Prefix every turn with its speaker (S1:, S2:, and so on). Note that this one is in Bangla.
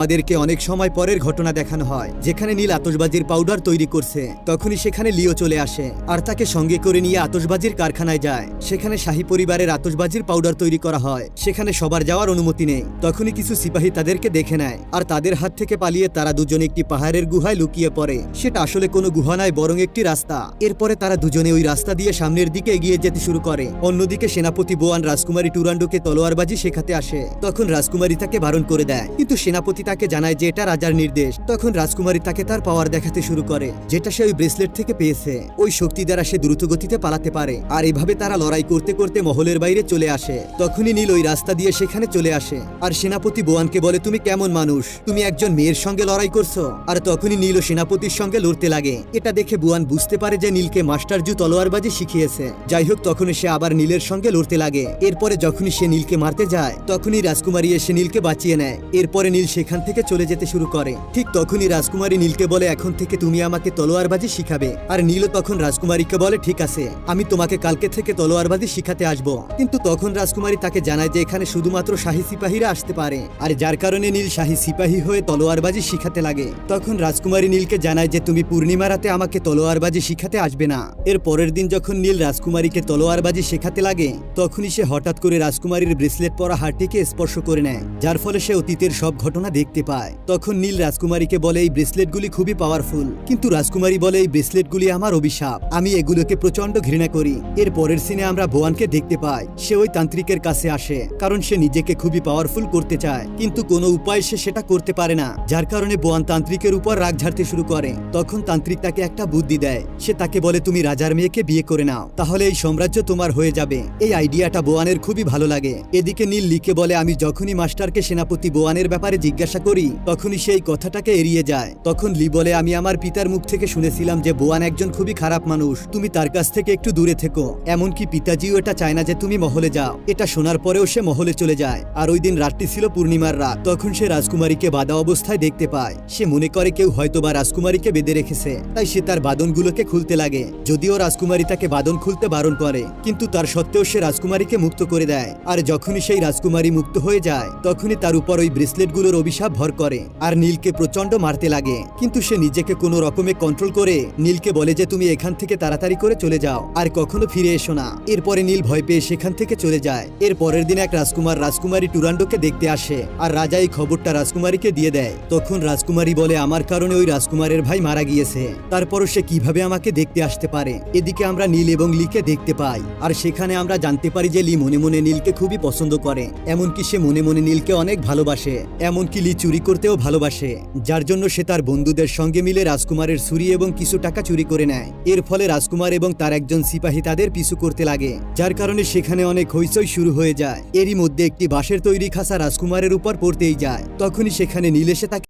S1: আমাদেরকে অনেক সময় পরের ঘটনা দেখানো হয়, যেখানে নীল আতশবাজির পাউডার তৈরি করছে। তখনই সেখানে লিও চলে আসে, আর তাকে সঙ্গে করে নিয়ে আতশবাজির কারখানায় যায়। সেখানে শাহী পরিবারের আতশবাজির পাউডার তৈরি করা হয়, সেখানে সবার যাওয়ার অনুমতি নেই। তখনই কিছু সিপাহী তাদেরকে দেখে নেয়, আর তাদের হাত থেকে পালিয়ে তারা দুজনে একটি পাহাড়ের গুহায় লুকিয়ে পড়ে। সেটা আসলে কোনো গুহা নয়, বরং একটি রাস্তা। এরপরে তারা দুজনে ওই রাস্তা দিয়ে সামনের দিকে এগিয়ে যেতে শুরু করে। অন্যদিকে সেনাপতি বোয়ান রাজকুমারী টুরান্ডোকে তলোয়ারবাজি শেখাতে আসে। তখন রাজকুমারী তাকে বারণ করে দেয়, কিন্তু সেনাপতি তাকে জানায় যে এটা রাজার নির্দেশ। তখন রাজকুমারী তাকে তার পাওয়ার দেখাতে শুরু করে, যেটা সে ওই ব্রেসলেট থেকে পেয়েছে। ওই শক্তি দ্বারা সে দ্রুত গতিতে পালাতে পারে, আর এভাবে তারা লড়াই করতে করতে মহলের বাইরে চলে আসে। তখনই নীল ওই রাস্তা দিয়ে সেখানে চলে আসে। আর সেনাপতি বোয়ানকে বলে, তুমি কেমন মানুষ? তুমি একজন মেয়ের সঙ্গে লড়াই করছ? আর তখনই নীল সেনাপতির সঙ্গে লড়তে লাগে। এটা দেখে বুয়ান বুঝতে পারে যে নীলকে মাস্টার জু তলোয়ারবাজি শিখিয়েছে। যাই হোক, তখনই সে আবার নীলের সঙ্গে লড়তে লাগে। এরপরে যখনই সে নীলকে মারতে যায়, তখনই রাজকুমারী এসে নীলকে বাঁচিয়ে নেয়। এরপরে নীল সেখান থেকে চলে যেতে শুরু করে। ঠিক তখনই রাজকুমারী নীলকে বলে, এখন থেকে তুমি আমাকে তলোয়ারবাজি শিখাবে। আর নীলও তখন রাজকুমারীকে বলে, ঠিক আছে, আমি তোমাকে কালকে থেকে তলোয়ারবাজি শিখাতে আসব। কিন্তু তখন রাজকুমারী তাকে জানায় যে, এখানে শুধুমাত্র শাহী সিপাহীরা আসতে পারে। আর যার কারণে নীল শাহী সিপাহী হয়ে তলোয়ারবাজি শিখাতে লাগে। তখন রাজকুমারী নীলকে জানায় যে, তুমি পূর্ণিমা রাতে আমাকে তলোয়ারবাজি শিখাতে আসবে না। এর পরের দিন যখন নীল রাজকুমারীকে তলোয়ারবাজি শেখাতে লাগে, তখনই সে হঠাৎ করে রাজকুমারীর ব্রেসলেট পরা হাড়টিকে স্পর্শ করে নেয়, যার ফলে সে অতীতের সব ঘটনা দেখতে পায়। তখন নীল রাজকুমারীকে বলে, এই ব্রেসলেটগুলি খুবই পাওয়ারফুল কিন্তু রাজকুমারী বলে, এই ব্রেসলেটগুলি আমার অভিশাপ। আমি এগুলোকে প্রচণ্ড ঘৃণা করি। এর পরের সিনে আমরা ভোয়ানকে দেখতে পাই। সে ওই তান্ত্রিকের কাছে আসে, কারণ সে নিজেকে খুবই পাওয়ারফুল করতে চায়। কিন্তু কোনো উপায় সে সেটা করতে পারে না। যার কারণে বোয়ান তান্ত্রিকের উপর রাগ ঝাড়তে শুরু করে। তখন তান্ত্রিক তাকে একটা বুদ্ধি দেয়। সে তাকে বলে, তুমি রাজার মেয়েকে বিয়ে করে নাও। তাহলে এই সাম্রাজ্য তোমার হয়ে যাবে। এই আইডিয়াটা বোয়ানের খুবই ভালো লাগে। এদিকে নীল লিখে বলে, আমি যখনই মাস্টারকে সেনাপতি বোয়ানের ব্যাপারে জিজ্ঞাসা করি, তখনই সেই কথাটাকে এড়িয়ে যায়। তখন লি বলে, আমি আমার পিতার মুখ থেকে শুনেছিলাম যে বোয়ান একজন খুবই খারাপ মানুষ। তুমি তার কাছ থেকে একটু দূরে থেকো। এমনকি পিতাজিও এটা চায় না যে তুমি মহলে যাও। এটা শোনার পরেও সে মহলে চলে যায়। আর ওই দিন রাতটি ছিল পূর্ণিমার রাত। তখন সে রাজকুমারীকে বাধা অবস্থায় দেখতে পায়। সে মনে করে কেউ হয়তোবা রাজকুমারীকে বেঁধে রেখেছে। তাই সে তার বাদনগুলোকে খুলতে লাগে। যদিও রাজকুমারী তাকে বাদন খুলতে বারণ করে, কিন্তু তার সত্ত্বেও সে রাজকুমারীকে মুক্ত করে দেয়। আর যখনই সেই রাজকুমারী মুক্ত হয়ে যায়, তখনই তার উপর ওই ব্রেসলেটগুলোর অভিশাপ ভর করে। আর নীলকে প্রচণ্ড মারতে লাগে। কিন্তু সে নিজেকে কোনো রকমে কন্ট্রোল করে। নীলকে বলে যে, তুমি এখান থেকে তাড়াতাড়ি করে চলে যাও। আর কখনো ফিরে এসো না। এরপরে নীল ভয় পেয়ে সেখান থেকে চলে যায়। এর পরের দিন এক রাজকুমার রাজকুমারী টুরান্ডোকে দেখতে আসে। আর রাজা এই খবরটা রাজকুমারীকে দিয়ে দেয়। তখন রাজকুমারী বলে, আমার কারণে ওই রাজকুমারের ভাই মারা গিয়েছে। তারপরও সে কীভাবে আমাকে দেখতে আসতে পারে? এদিকে আমরা নীল এবং লিকে দেখতে পাই। আর সেখানে আমরা জানতে পারি যে, লি মনে মনে নীলকে খুবই পছন্দ করে। এমনকি সে মনে মনে নীলকে অনেক ভালোবাসে। এমনকি লি চুরি করতেও ভালোবাসে, যার জন্য সে তার বন্ধুদের সঙ্গে মিলে রাজকুমারের ছুরি এবং কিছু টাকা চুরি করে নেয়। এর ফলে রাজকুমার এবং তার একজন সিপাহী তাদের পিছু করতে লাগে, যার কারণে সেখানে অনেক হইচই শুরু হয়ে যায়। এরই মধ্যে একটি বাঁশের তৈরি খাসা রাজকুমারের উপর পড়তেই যায়। তখনই সেখানে নীল তাকে